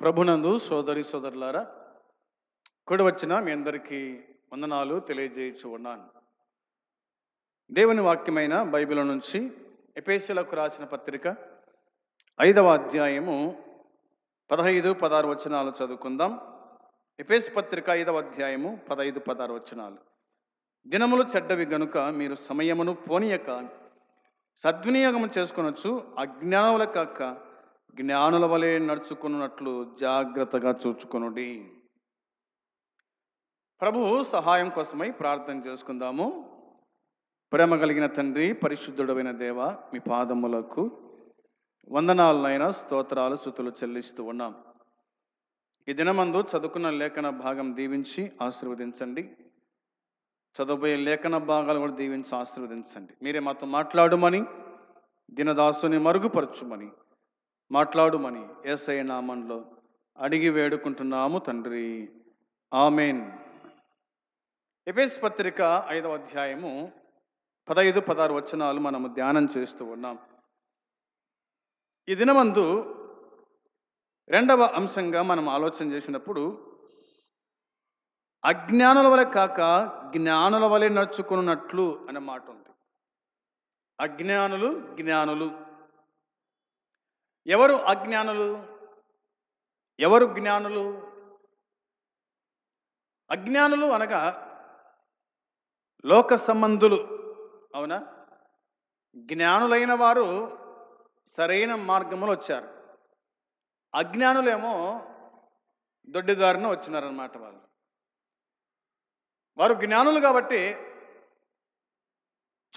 ప్రభునందు సోదరి సోదరులారా కూడి వచ్చిన మీ అందరికీ వందనాలు తెలియజేయచ్చు ఉన్నాను దేవుని వాక్యమైన బైబిల్ నుంచి ఎపేసీలకు రాసిన పత్రిక ఐదవ అధ్యాయము పదహైదు పదహారు వచనాలు చదువుకుందాం. ఎపేస్ పత్రిక ఐదవ అధ్యాయము పదహైదు పదహారు వచనాలు. దినములు చెడ్డవి గనుక మీరు సమయమును పోనీయక సద్వినియోగం చేసుకొనొచ్చు అజ్ఞానుల కాక జ్ఞానుల వలె నడుచుకున్నట్లు జాగ్రత్తగా చూచుకొనుడి. ప్రభువు సహాయం కోసమై ప్రార్థన చేసుకుందాము. ప్రేమ కలిగిన తండ్రి పరిశుద్ధుడమైన దేవ మీ పాదములకు వందనాలనైనా స్తోత్రాలు శృతులు చెల్లిస్తూ ఉన్నాం. ఈ దినమందు చదువుకున్న లేఖన భాగం దీవించి ఆశీర్వదించండి. చదువుబోయే లేఖన భాగాలు కూడా దీవించి ఆశీర్వదించండి. మీరే మాతో మాట్లాడుమని దినదాసుని మరుగుపరచుమని మాట్లాడుమని ఏసై నామంలో అడిగి వేడుకుంటున్నాము తండ్రి. ఆమెన్. ఎపిస్ పత్రిక ఐదవ అధ్యాయము పదహైదు పదహారు వచనాలు మనము ధ్యానం చేస్తూ ఉన్నాం. ఈ దినమందు రెండవ అంశంగా మనం ఆలోచన చేసినప్పుడు అజ్ఞానుల వలె కాక జ్ఞానుల వలె నడుచుకున్నట్లు అనే మాట ఉంది అజ్ఞానులు జ్ఞానులు. ఎవరు అజ్ఞానులు? ఎవరు జ్ఞానులు? అజ్ఞానులు అనగా లోక సంబంధులు. అవునా? జ్ఞానులైన వారు సరైన మార్గంలో వచ్చారు. అజ్ఞానులేమో దొడ్డిదారిన వచ్చినారన్నమాట వాళ్ళు. వారు జ్ఞానులు కాబట్టి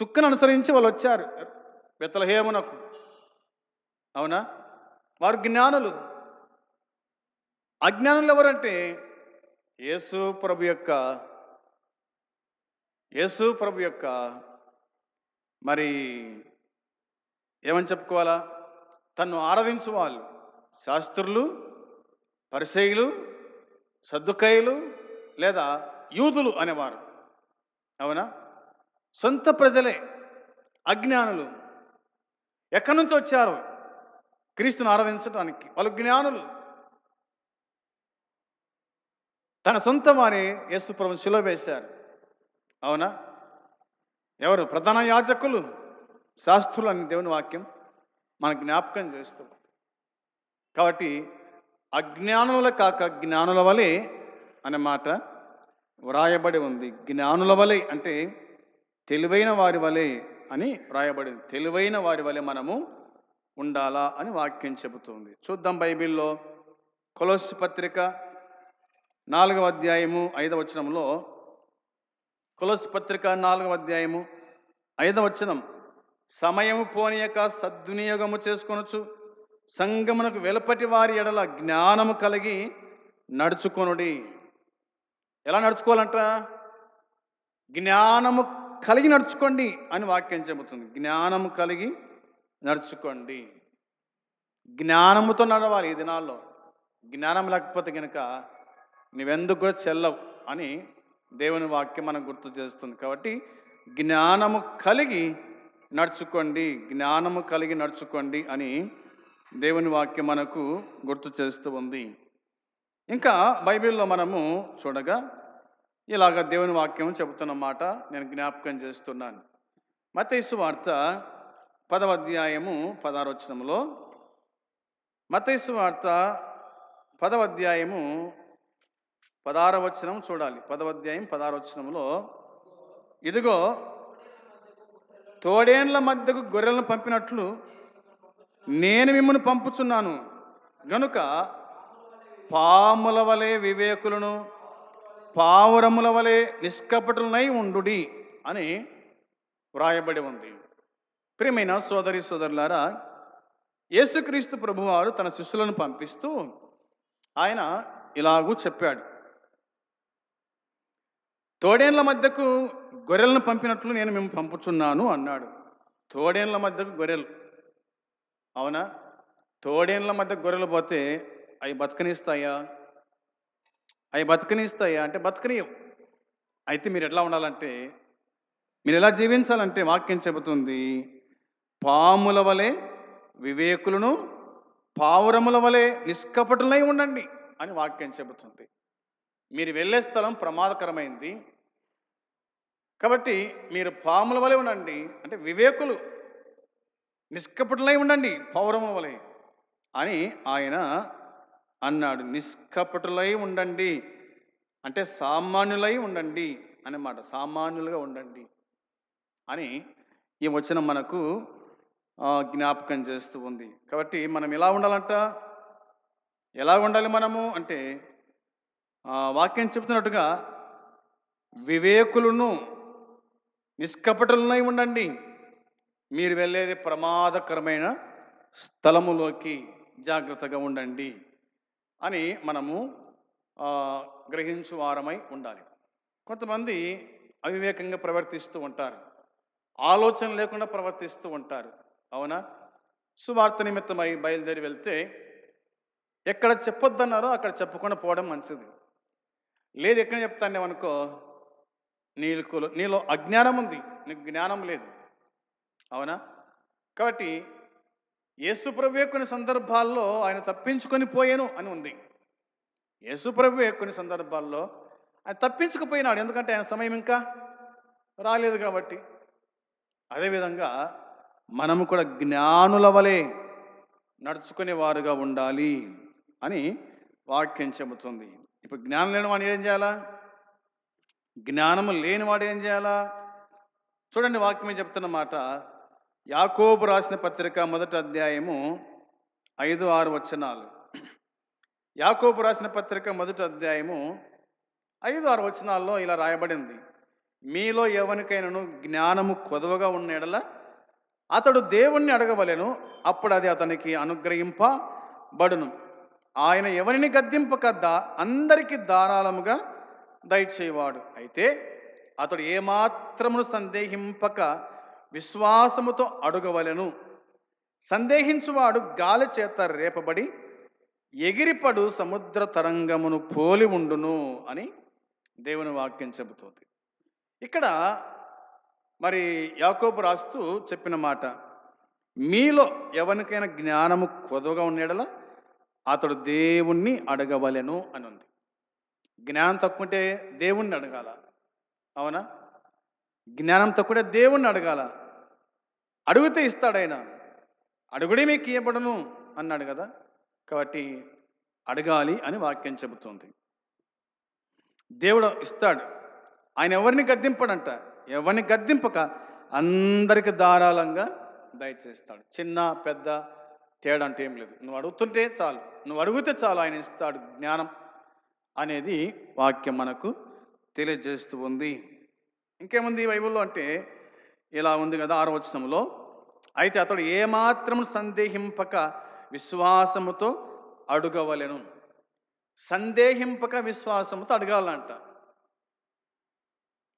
చుక్కను అనుసరించి వాళ్ళు వచ్చారు. బెత్తలహేమునకు అవునా? వారు జ్ఞానులు. అజ్ఞానులు ఎవరంటే యేసు ప్రభు యొక్క యేసు ప్రభు యొక్క మరి ఏమని చెప్పుకోవాలా? తన్ను ఆరాధించు వాళ్ళు శాస్త్రులు పరిశైలు సర్దుకాయలు లేదా యూదులు అనేవారు. అవునా? సొంత ప్రజలే అజ్ఞానులు. ఎక్కడి నుంచి వచ్చారు? క్రీస్తును ఆరాధించడానికి వాళ్ళు జ్ఞానులు. తన సొంత వారి శిలో వేశారు. అవునా? ఎవరు? ప్రధాన యాజకులు శాస్త్రులు అని దేవుని వాక్యం మన జ్ఞాపకం చేస్తూ కాబట్టి అజ్ఞానుల కాక జ్ఞానుల వలె అనే మాట వ్రాయబడి ఉంది. జ్ఞానుల వలె అంటే తెలివైన వారి వలె అని వ్రాయబడింది. తెలివైన వారి వలె మనము ఉండాలా అని వాక్యం చెబుతుంది. చూద్దాం బైబిల్లో కొలసి పత్రిక నాలుగవ అధ్యాయము ఐదవ వచనంలో కొలసి పత్రిక నాలుగవ అధ్యాయము ఐదవ వచనం. సమయము పోనీయక సద్వినియోగము చేసుకొనొచ్చు సంగమునకు వెలుపటి వారి ఎడల జ్ఞానము కలిగి నడుచుకొనుడి. ఎలా నడుచుకోవాలంట జ్ఞానము కలిగి నడుచుకోండి అని వాక్యం చెబుతుంది. జ్ఞానము కలిగి నడుచుకోండి. జ్ఞానముతో నడవాలి ఈ దినాల్లో. జ్ఞానం లేకపోతే కనుక నువ్వెందుకు కూడా చెల్లవు అని దేవుని వాక్యం మనకు గుర్తు చేస్తుంది. కాబట్టి జ్ఞానము కలిగి నడుచుకోండి జ్ఞానము కలిగి నడుచుకోండి అని దేవుని వాక్యం మనకు గుర్తు చేస్తూ ఉంది. ఇంకా బైబిల్లో మనము చూడగా ఇలాగ దేవుని వాక్యం చెబుతున్న మాట నేను జ్ఞాపకం చేస్తున్నాను. మతైసు వార్త పదవ అధ్యాయము పదారోచనములో మతైసు వార్త పదవ అధ్యాయము పదారవచనం చూడాలి. పదవ అధ్యాయం పదారవచనంలో ఇదిగో తోడేండ్ల మధ్యకు గొర్రెలను పంపినట్లు నేను మిమ్మల్ని పంపుచున్నాను. గనుక పాముల వలె వివేకులను పావురముల వలె నిష్కపటులనై ఉండుడి అని వ్రాయబడి ఉంది. ప్రియమైన సోదరి సోదరులారా యేసుక్రీస్తు ప్రభువారు తన శిష్యులను పంపిస్తూ ఆయన ఇలాగూ చెప్పాడు. తోడేండ్ల మధ్యకు గొర్రెలను పంపినట్లు నేను మేము పంపుచున్నాను అన్నాడు. తోడేండ్ల మధ్యకు గొర్రెలు అవునా? తోడేండ్ల మధ్య గొర్రెలు పోతే అవి బతకనిస్తాయా? అవి బతకనిస్తాయా? అంటే బతకనియవు. అయితే మీరు ఎట్లా ఉండాలంటే మీరు ఎలా జీవించాలంటే వాక్యం చెబుతుంది పాముల వలె వివేకులను పావురముల వలె నిష్కపటులై ఉండండి అని వాక్యం చెబుతుంది. మీరు వెళ్ళే స్థలం ప్రమాదకరమైంది. కాబట్టి మీరు పాముల వలె ఉండండి అంటే వివేకులు నిష్కపటులై ఉండండి పౌరముల వలె అని ఆయన అన్నాడు. నిష్కపటులై ఉండండి అంటే సామాన్యులై ఉండండి అన్నమాట సామాన్యులుగా ఉండండి అని ఈ వచనం మనకు జ్ఞాపకం చేస్తూ ఉంది. కాబట్టి మనం ఎలా ఉండాలంట? ఎలా ఉండాలి మనము? అంటే వాక్యం చెబుతున్నట్టుగా వివేకులను నిష్కపటులనై ఉండండి. మీరు వెళ్ళేది ప్రమాదకరమైన స్థలములోకి జాగ్రత్తగా ఉండండి అని మనము గ్రహించు వారమై ఉండాలి. కొంతమంది అవివేకంగా ప్రవర్తిస్తూ ఉంటారు. ఆలోచన లేకుండా ప్రవర్తిస్తూ ఉంటారు. అవునా? సువార్త నిమిత్తమై బయలుదేరి వెళ్తే ఎక్కడ చెప్పొద్దన్నారో అక్కడ చెప్పకుండా పోవడం మంచిది. లేదు ఎక్కడ చెప్తాను అనుకో నీకు నీలో అజ్ఞానం ఉంది. నీకు జ్ఞానం లేదు. అవునా? కాబట్టి యేసుప్రభువే కొన్ని సందర్భాల్లో ఆయన తప్పించుకొని పోయాను అని ఉంది. యేసుప్రభువే కొన్ని సందర్భాల్లో ఆయన తప్పించుకుపోయినాడు. ఎందుకంటే ఆయన సమయం ఇంకా రాలేదు కాబట్టి. అదేవిధంగా మనము కూడా జ్ఞానుల వలె నడుచుకునే వారుగా ఉండాలి అని వాక్యం చెబుతుంది. ఇప్పుడు జ్ఞానం లేనివాడు ఏం చేయాలా? జ్ఞానము లేనివాడు ఏం చేయాలా? చూడండి వాక్యం చెప్తున్న మాట. యాకోబు రాసిన పత్రిక మొదటి అధ్యాయము ఐదు ఆరు వచనాలు. యాకోబు రాసిన పత్రిక మొదటి అధ్యాయము ఐదు ఆరు వచనాల్లో ఇలా రాయబడింది. మీలో ఎవరికైనాను జ్ఞానము కొదవగా ఉన్న ఎడల అతడు దేవుణ్ణి అడగవలెను అప్పుడు అది అతనికి అనుగ్రహింపబడును. ఆయన ఎవరిని గద్దింపక దా అందరికీ ధారాళముగా దయచేవాడు అయితే అతడు ఏమాత్రమును సందేహింపక విశ్వాసముతో అడుగవలెను. సందేహించువాడు గాలి చేత రేపబడి ఎగిరిపడు సముద్ర తరంగమును పోలి ఉండును అని దేవుని వాక్యం చెబుతోంది. ఇక్కడ మరి యాకోబు రాస్తూ చెప్పిన మాట మీలో ఎవరికైనా జ్ఞానము కొదవగా ఉండేడలా? అతడు దేవుణ్ణి అడగవలెను అని ఉంది జ్ఞానం తక్కువంటే దేవుణ్ణి అడగాల. అవునా? జ్ఞానం తక్కువంటే దేవుణ్ణి అడగాల. అడిగితే ఇస్తాడైనా. అడుగుడే మీకు ఇవ్వబడను అన్నాడు కదా? కాబట్టి అడగాలి అని వాక్యం చెబుతుంది. దేవుడు ఇస్తాడు. ఆయన ఎవరిని గద్దింపడంట? ఎవరిని గద్దింపక అందరికి ధారాళంగా దయచేస్తాడు. చిన్న పెద్ద తేడా అంటే ఏం లేదు. నువ్వు అడుగుతుంటే చాలు. నువ్వు అడిగితే చాలు ఆయన ఇస్తాడు జ్ఞానం అనేది వాక్యం మనకు తెలియజేస్తూ ఉంది. ఇంకేముంది ఈ బైబిల్లో అంటే ఇలా ఉంది కదా ఆరవచనంలో అయితే అతడు ఏమాత్రం సందేహింపక విశ్వాసముతో అడుగవలెను. సందేహింపక విశ్వాసముతో అడగాలంట.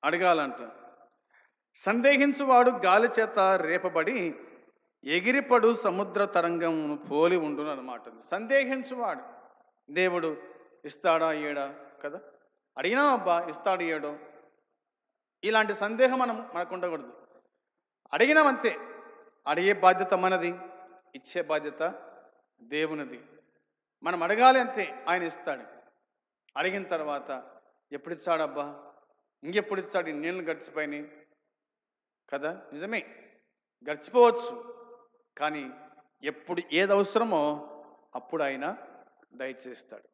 అడగాలంట. సందేహించువాడు గాలి చేత రేపబడి ఎగిరిపడు సముద్ర తరంగమును పోలి ఉండును అనమాట సందేహించువాడు. దేవుడు ఇస్తాడా ఇయ్యడా కదా? అడిగినా అబ్బా ఇస్తాడు ఇయ్యడం ఇలాంటి సందేహం మనం మనకు ఉండకూడదు అడిగినామంతే అడిగే బాధ్యత మనది ఇచ్చే బాధ్యత దేవునిది. మనం అడగాలి అంతే ఆయన ఇస్తాడు. అడిగిన తర్వాత ఎప్పుడు ఇచ్చాడబ్బా? ఇంకెప్పుడు ఇచ్చాడు? నీళ్ళు గడిచిపోయినాయి. కదా? నిజమే. గడిచిపోవచ్చు. కానీ ఎప్పుడు ఏది అవసరమో అప్పుడు ఆయన దయచేస్తాడు.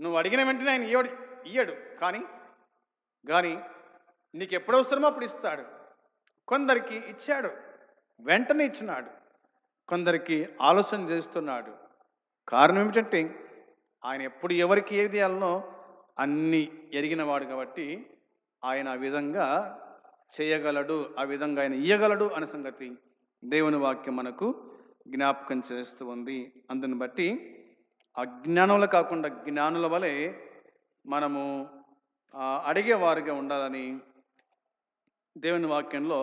నువ్వు అడిగిన వెంటనే ఆయన ఇయ్యడు ఇయ్యడు. కానీ కానీ నీకు ఎప్పుడు అవసరమో అప్పుడు ఇస్తాడు. కొందరికి ఇచ్చాడు వెంటనే ఇచ్చినాడు. కొందరికి ఆలోచన చేస్తున్నాడు. కారణం ఏమిటంటే ఆయన ఎప్పుడు ఎవరికి ఏది ఇవ్వాలనో అన్నీ ఎరిగినవాడు కాబట్టి ఆయన ఆ విధంగా చేయగలడు ఆ విధంగా ఆయన ఇయ్యగలడు అనే సంగతి దేవుని వాక్యం మనకు జ్ఞాపకం చేస్తూ ఉంది. అందుని బట్టి అజ్ఞానులు కాకుండా జ్ఞానుల వలె మనము అడిగేవారిగా అడిగేవారుగా ఉండాలని దేవుని వాక్యంలో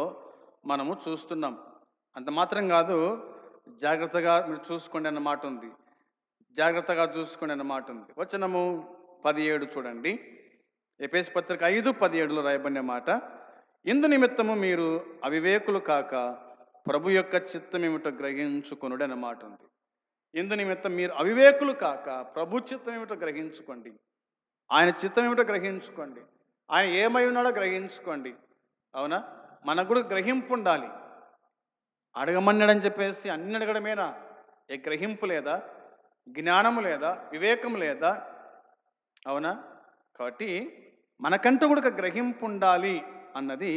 మనము చూస్తున్నాం. అంత మాత్రం కాదు జాగ్రత్తగా మీరు చూసుకోండి అన్న మాట ఉంది. జాగ్రత్తగా చూసుకోండి అన్న మాట ఉంది. వచనము పదిహేడు చూడండి. ఎపేస్ పత్రిక ఐదు పదిహేడులో రాయబడిన మాట ఇందు నిమిత్తము మీరు అవివేకులు కాక ప్రభు యొక్క చిత్తం ఏమిటో గ్రహించుకొనుడు ఉంది. ఇందు నిమిత్తం మీరు అవివేకులు కాక ప్రభు చిత్తం ఏమిటో గ్రహించుకోండి. ఆయన చిత్తం ఏమిటో గ్రహించుకోండి. ఆయన ఏమై ఉన్నాడో గ్రహించుకోండి. అవునా? మనకు కూడా గ్రహింపు ఉండాలి అడగమన్నాడని చెప్పేసి అన్ని అడగడమేనా ఏ గ్రహింపు లేదా? జ్ఞానము లేదా? వివేకం లేదా? అవునా? కాబట్టి మనకంటూ కూడా గ్రహింపు ఉండాలి అన్నది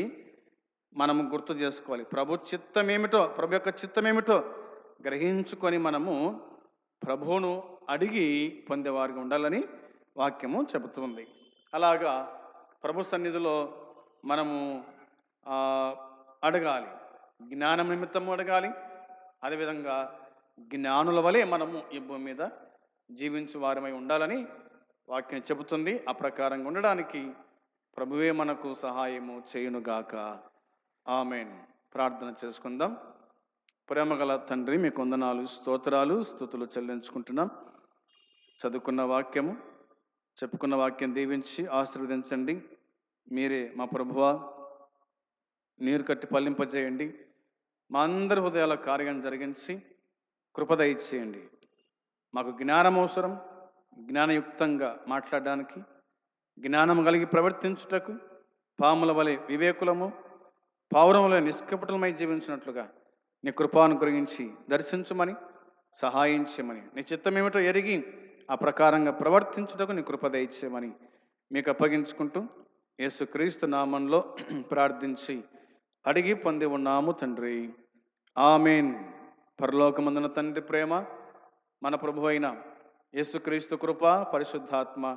మనము గుర్తు చేసుకోవాలి. ప్రభు చిత్తం ఏమిటో ప్రభు యొక్క చిత్తం ఏమిటో గ్రహించుకొని మనము ప్రభువును అడిగి పొందేవారుగా ఉండాలని వాక్యము చెబుతుంది. అలాగా ప్రభు సన్నిధిలో మనము అడగాలి. జ్ఞానం నిమిత్తము అడగాలి. అదేవిధంగా జ్ఞానుల వలె మనము ఈ భూమి మీద జీవించు వారమై ఉండాలని వాక్యం చెబుతుంది. ఆ ప్రకారంగా ఉండడానికి ప్రభువే మనకు సహాయము చేయునుగాక. ఆమెన్. ప్రార్థన చేసుకుందాం. ప్రేమగల తండ్రి మీ కొందనాలు స్తోత్రాలు స్థుతులు చెల్లించుకుంటున్నాం. చదువుకున్న వాక్యము చెప్పుకున్న వాక్యం దీవించి ఆశీర్వదించండి. మీరే మా ప్రభువ నీరు కట్టి పల్లింపజేయండి. మా అందరి హృదయాల కార్యం జరిగించి కృపద ఇచ్చేయండి మాకు జ్ఞానం అవసరం జ్ఞానయుక్తంగా మాట్లాడడానికి జ్ఞానం కలిగి ప్రవర్తించుటకు పాముల వలె వివేకులము పావురముల నిష్కపటలమై జీవించినట్లుగా నీ కృపాను గురించి దర్శించమని సహాయించమని. నీ చిత్తం ఏమిటో ఎరిగి ఆ ప్రకారంగా ప్రవర్తించుటకు నీ కృప దయచేయమని మీకు అప్పగించుకుంటూ యేసుక్రీస్తు నామంలో ప్రార్థించి అడిగి పొంది ఉన్నాము తండ్రి. ఆమెన్. పరలోకమందున తండ్రి ప్రేమ మన ప్రభు అయిన యేసుక్రీస్తు కృప పరిశుద్ధాత్మ